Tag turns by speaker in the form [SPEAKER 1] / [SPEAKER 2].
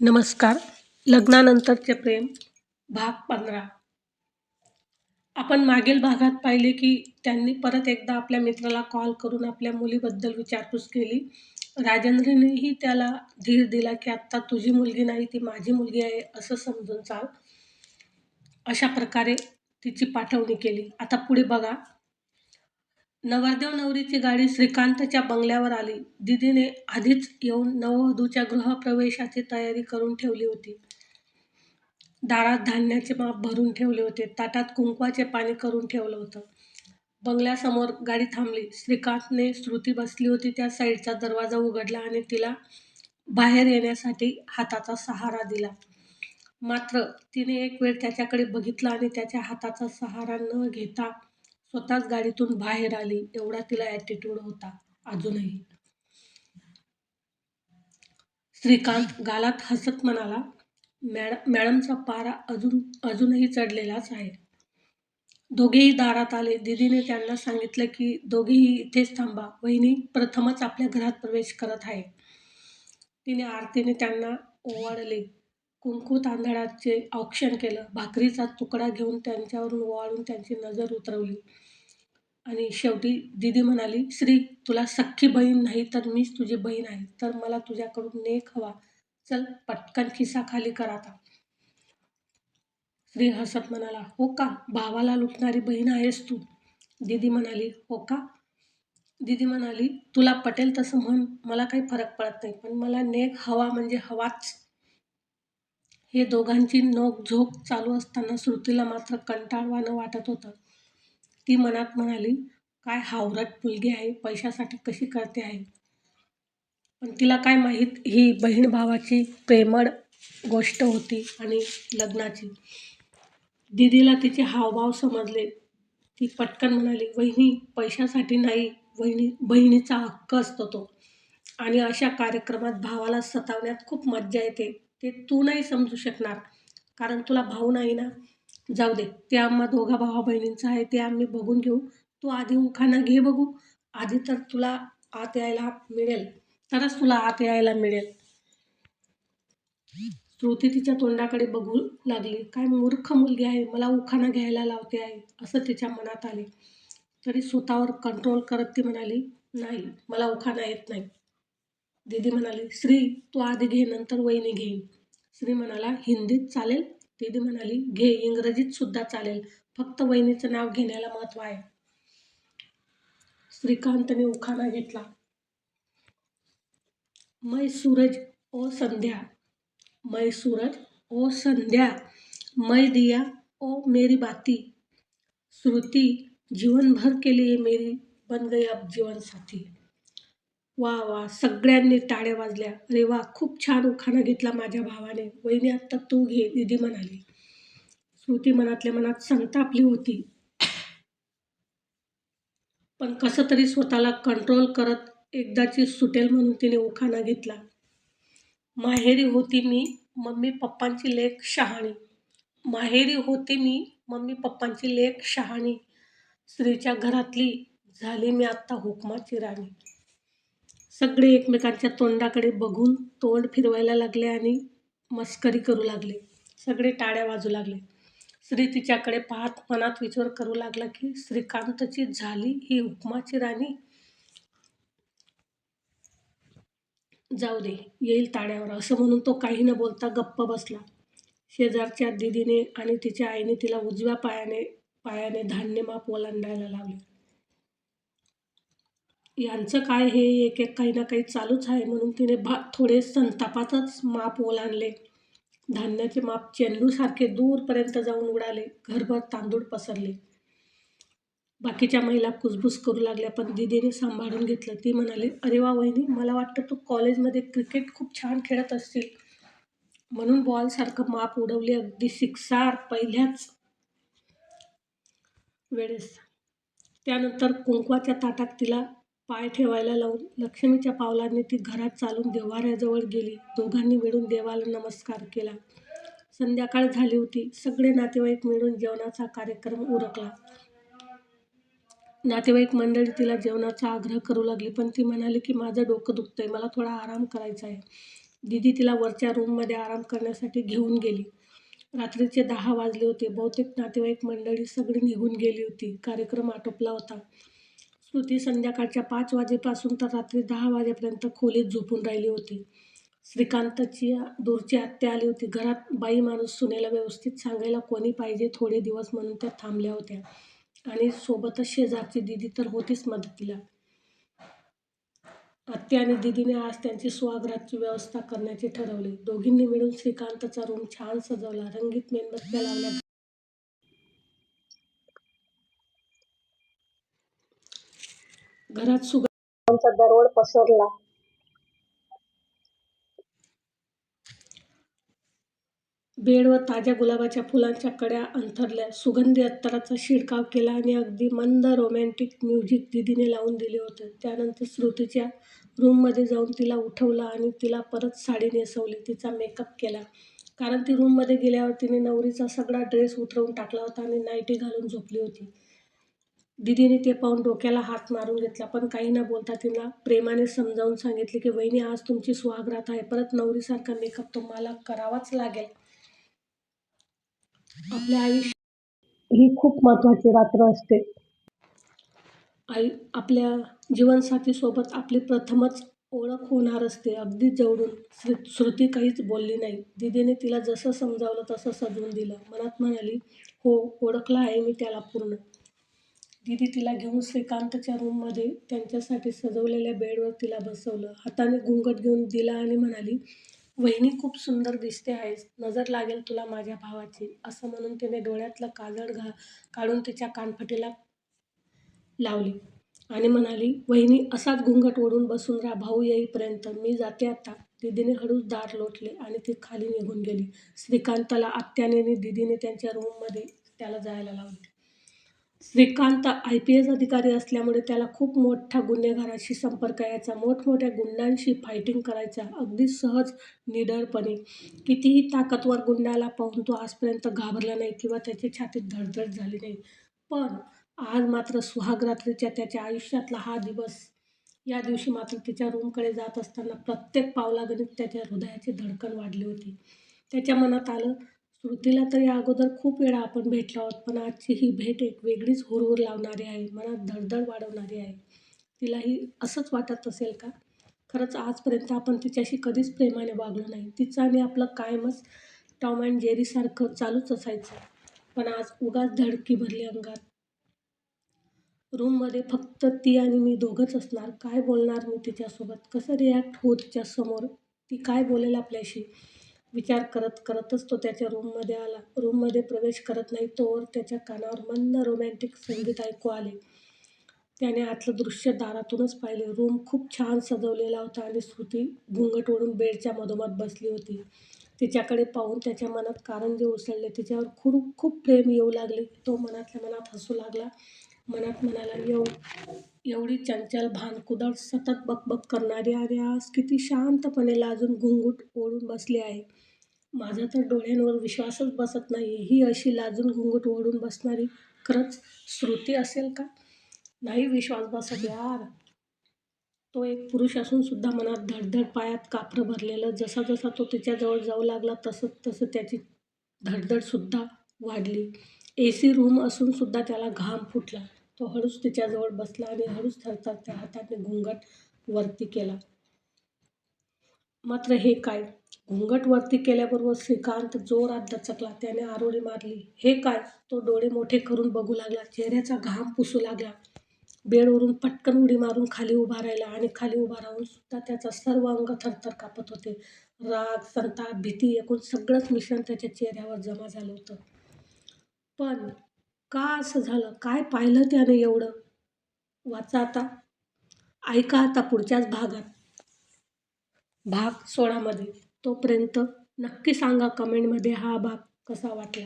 [SPEAKER 1] नमस्कार. लग्नानंतरचे प्रेम भाग पंधरा. आपण मागील भागात पाहिले की त्यांनी परत एकदा आपल्या मित्राला कॉल करून आपल्या मुलीबद्दल विचारपूस केली. राजेंद्रनेही त्याला धीर दिला की आत्ता तुझी मुलगी नाही ती माझी मुलगी आहे असं समजून चाल. अशा प्रकारे तिची पाठवणी केली. आता पुढे बघा. नवरदेव नवरीची गाडी श्रीकांतच्या बंगल्यावर आली. दिदीने आधीच येऊन नववधूच्या गृहप्रवेशाची तयारी करून ठेवली होती. दारात धान्याचे माप भरून ठेवले होते. ताटात कुंकवाचे पाणी करून ठेवलं होतं. बंगल्यासमोर गाडी थांबली. श्रीकांतने श्रुती बसली होती. त्या साईडचा दरवाजा उघडला आणि तिला बाहेर येण्यासाठी हाताचा सहारा दिला. मात्र तिने एक वेळ त्याच्याकडे बघितला आणि त्याच्या हाताचा सहारा न घेता स्वतःच गाडीतून बाहेर आली. एवढा तिला ॲटिट्यूड होता. अजूनही. श्रीकांत गालात हसत म्हणाला मॅड मॅडमचा पारा अजून अजूनही चढलेलाच आहे. दोघेही दारात आले. दिदीने त्यांना सांगितलं की दोघेही इथेच थांबा. वहिनी प्रथमच आपल्या घरात प्रवेश करत आहे. तिने आरतीने त्यांना ओवाळले. कुंकू तांदळाचे औक्षण केलं. भाकरीचा तुकडा घेऊन त्यांच्यावरून ओवाळून त्यांची नजर उतरवली. आणि शेवटी दिदी म्हणाली श्री तुला सख्खी बहीण नाही तर मीच तुझी बहीण आहे तर मला तुझ्याकडून नेक हवा. चल पटकन खिसा खाली कर आता. श्री हसत म्हणाला हो का? भावाला लुटणारी बहीण आहेस तू. दिदी म्हणाली हो का? दिदी म्हणाली तुला पटेल तसं म्हण मला काही फरक पडत नाही पण मला नेक हवा म्हणजे हवाच. हे दोघांची नोकझोक चालू असताना श्रुतीला मात्र कंटाळवाणं वाटत होतं. ती मनात म्हणाली काय हावरट मुलगी आहे पैशासाठी कशी करते आहे पण तिला काय माहीत ही बहीण भावाची प्रेमळ गोष्ट होती आणि लग्नाची. दिदीला तिचे हावभाव समजले. ती पटकन म्हणाली वहिनी पैशासाठी नाही वहिनी बहिणीचा हक्क असतो तो. आणि अशा कार्यक्रमात भावाला सतावण्यात खूप मज्जा येते. ते तू नाही समजू शकणार कारण तुला भाऊ नाही ना. जाऊ दे. ते आम्हा दोघा भावा बहिणींचं आहे ते आम्ही बघून घेऊ. तू आधी उखाणा घे बघू. आधी तर तुला आत यायला मिळेल. तरच तुला आत यायला मिळेल. श्रुती तिच्या तोंडाकडे बघू लागली. काय मूर्ख मुलगी आहे. मला उखाणा घ्यायला लावते आहे असं तिच्या मनात आले. तरी स्वतःवर कंट्रोल करत ती म्हणाली नाही मला उखाणा येत नाही. दीदी म्हणाली श्री तू आधी घे नंतर वहिनी घेईन. श्री म्हणाला हिंदीत चालेल? दीदी म्हणाली घे इंग्रजीत सुद्धा चालेल. फक्त वहिनीचं नाव घेण्याला महत्त्व आहे. श्रीकांतने उखाणा घेतला. मै सूरज ओ संध्या मै सूरज ओ संध्या मै दिया ओ मेरी बाती श्रुती जीवनभर के लिए मेरी बन गई अब जीवन साथी वा वा सगळ्यांनी टाळ्या वाजल्या. अरे वा खूप छान उखाणा घेतला माझ्या भावाने. वहिनी आत्ता तू घे दिदी म्हणाली. श्रुती मनातल्या मनात संतापली होती. पण कसं तरी स्वतःला कंट्रोल करत एकदाची सुटेल म्हणून तिने उखाणा घेतला. माहेरी होती मी मम्मी पप्पांची लेख शहाणी. माहेरी होती मी मम्मी पप्पांची लेख शहाणी. स्त्रीच्या घरातली झाली मी आत्ता हुकमाची राणी. सगळे एकमेकांच्या तोंडाकडे बघून तोंड फिरवायला लागले आणि मस्करी करू लागले. सगळे टाळ्या वाजू लागले. श्री तिच्याकडे पाहत मनात विचार करू लागला की श्रीकांतची झाली ही उपमाची राणी. जाऊ दे येईल ताड्यावर असं म्हणून तो काही न बोलता गप्प बसला. शेजारच्या दिदीने आणि तिच्या आईने तिला उजव्या पायाने पायाने धान्य माप ओलांडायला लावले. यांचं काय हे? एक एक काही ना काही चालूच आहे म्हणून तिने भा थोडे संतापातच माप ओलांडले. धान्याचे माप चेंडूसारखे दूरपर्यंत जाऊन उडाले. घरभर तांदूळ पसरले. बाकीच्या महिला कुसबुस करू लागल्या पण दिदीने सांभाळून घेतलं. ती म्हणाली अरे वा वहिनी मला वाटतं तू कॉलेजमध्ये क्रिकेट खूप छान खेळत असतील म्हणून बॉलसारखं माप उडवले अगदी सिक्सार पहिल्याच वेळेस. त्यानंतर कुंकवाच्या ताटात तिला पाय ठेवायला लावून लक्ष्मीच्या पावलांनी ती घरात चालून देवाऱ्याजवळ गेली. दोघांनी मिळून देवाला नमस्कार केला. संध्याकाळ झाली होती. सगळे नातेवाईक मिळून जेवणाचा कार्यक्रम उरकला. नातेवाईक मंडळी तिला जेवणाचा आग्रह करू लागली पण ती म्हणाली की माझं डोकं दुखतंय. मला थोडा आराम करायचा आहे. दीदी तिला वरच्या रूममध्ये आराम करण्यासाठी घेऊन गेली. रात्रीचे दहा वाजले होते. बहुतेक नातेवाईक मंडळी सगळी निघून गेली होती. कार्यक्रम आटोपला होता. श्रुती संध्याकाळच्या पाच वाजेपासून तर रात्री दहा वाजेपर्यंत खोलीत झोपून राहिली होती. श्रीकांतची दूरची आत्या आली होती. घरात बाई माणूस सुनेला व्यवस्थित सांगायला कोणी पाहिजे थोडे दिवस म्हणून त्या थांबल्या होत्या. आणि सोबतच शेजारची दीदी तर होतीच मदतीला. आत्या आणि दिदीने आज त्यांची स्वागताची व्यवस्था करण्याचे ठरवले. दोघींनी मिळून श्रीकांतचा रूम छान सजवला. रंगीत मेणबत्त्या लावल्या. घरात सुगंधाचा दरवळ पसरला. बेडवर ताज्या गुलाबाच्या फुलांच्या कड्या अंथरल्या. सुगंधी अत्तराचा शिडकाव केला आणि अगदी मंद रोमॅन्टिक म्युझिक दीदीने लावून दिले होते. त्यानंतर श्रुतीच्या रूममध्ये जाऊन तिला उठवलं आणि तिला परत साडी नेसवली. तिचा मेकअप केला. कारण ती रूममध्ये गेल्यावर तिने नवरीचा सगळा ड्रेस उतरवून टाकला होता आणि नाईटी घालून झोपली होती. दीदीने ते पाहून डोक्याला हात मारून घेतला पण काही न बोलता तिला प्रेमाने समजावून सांगितले की वहिनी आज तुमची सुहागरात आहे. परत नवरीसारखा मेकअप तुम्हाला करावाच लागेल. आपल्या आयुष्य ही खूप महत्त्वाची रात्र असते. आई आपल्या जीवनसाथीसोबत आपली प्रथमच ओळख होणार असते. अगदी जवळून श्रुती काहीच बोलली नाही. दीदीने तिला जसं समजावलं तसं सजवून दिलं. मनात म्हणाली हो ओळखला आहे मी त्याला पूर्ण. दीदी तिला घेऊन श्रीकांतच्या रूममध्ये त्यांच्यासाठी सजवलेल्या बेडवर तिला बसवलं. हाताने घुंगट घेऊन दिला आणि म्हणाली वहिनी खूप सुंदर दिसते आहेस. नजर लागेल तुला माझ्या भावाची. असं म्हणून तिने डोळ्यातलं काजळ घा काढून तिच्या कानफटीला लावली आणि म्हणाली वहिनी असाच घुंगट ओढून बसून राहा. भाऊ येईपर्यंत मी जाते आता. दीदीने हळूच दार लोटले आणि ती खाली निघून गेली. श्रीकांतला आत्याने दिदीने दीदीने त्यांच्या रूममध्ये त्याला जायला लावले. श्रीकांत आय पी एस अधिकारी असल्यामुळे त्याला खूप मोठ्या गुन्हेगाराशी संपर्क यायचा. मोठमोठ्या गुंडांशी फायटिंग करायचा. अगदी सहज निडरपणे. कितीही ताकदवर गुंडाला पाहून तो आजपर्यंत घाबरला नाही किंवा त्याची छातीत धडधड झाली नाही. पण आज मात्र सुहागरात्रीच्या त्याच्या आयुष्यातला हा दिवस या दिवशी मात्र तिच्या रूमकडे जात असताना प्रत्येक पावलागणीत त्याच्या हृदयाची धडकन वाढली होती. त्याच्या मनात आलं श्रुतीला तर या अगोदर खूप वेळा आपण भेटलो आहोत पण आजची ही भेट एक वेगळीच हुरहुर लावणारी आहे मनात धडधड वाढवणारी आहे. तिलाही असंच वाटत असेल का? खरंच आजपर्यंत आपण तिच्याशी कधीच प्रेमाने वागलो नाही. तिचं आणि आपलं कायमच टॉम अँड जेरीसारखं चालूच असायचं. पण आज उगाच धडकी भरली अंगात. रूममध्ये फक्त ती आणि मी दोघंच असणार. काय बोलणार मी तिच्यासोबत? कसं रिॲक्ट हो तिच्यासमोर? ती काय बोलेल आपल्याशी? विचार करत करतच तो त्याच्या रूममध्ये आला. रूममध्ये प्रवेश करत नाही तोवर त्याच्या कानावर मंद रोमॅन्टिक संगीत ऐकू आले. त्याने आतलं दृश्य दारातूनच पाहिले. रूम खूप छान सजवलेला होता आणि श्रुती घुंगट ओढून बेडच्या मधोमध बसली होती. तिच्याकडे पाहून त्याच्या मनात कारंजे उसळले. तिच्यावर खूप खूप प्रेम येऊ लागले. तो मनातल्या मनात हसू लागला. मनात म्हणाला एव एवढी चंचल भानकुदळ सतत बकबक करणारी आणि आज किती शांतपणे लाजून घुंगूट ओढून बसली आहे. माझा तर डोळ्यांवर विश्वासच बसत नाही ही अशी लाजून घुंगूट ओढून बसणारी खरंच श्रुती असेल का? नाही विश्वास बसत यार. तो एक पुरुष असून सुद्धा मनात धडधड पायात कापरं भरलेलं जसा जसा तो तिच्याजवळ जाऊ लागला तसं तसं त्याची धडधडसुद्धा वाढली. ए सी रूम असून सुद्धा त्याला घाम फुटला. तो हळूच तिच्याजवळ बसला आणि हळूच थरथरत्या हाताने घुंगट वरती केला. मात्र हे काय? घुंगट वरती केल्याबरोबर श्रीकांत जोरात दचकला. त्याने आरोळी मारली. हे काय? तो डोळे मोठे करून बघू लागला. चेहऱ्याचा घाम पुसू लागला. बेडवरून पटकन उडी मारून खाली उभा राहिला आणि खाली उभा राहून सुद्धा त्याचा सर्व अंग थरथर कापत होते. राग संताप भीती एकूण सगळंच मिश्रण त्याच्या चेहऱ्यावर जमा झालं होतं. पण का असं झालं? काय पाहिलं त्याने एवढं? वाचा आता. ऐका आता पुढच्याच भागात. भाग सोळामध्ये. तोपर्यंत नक्की सांगा कमेंटमध्ये हा भाग कसा वाटला.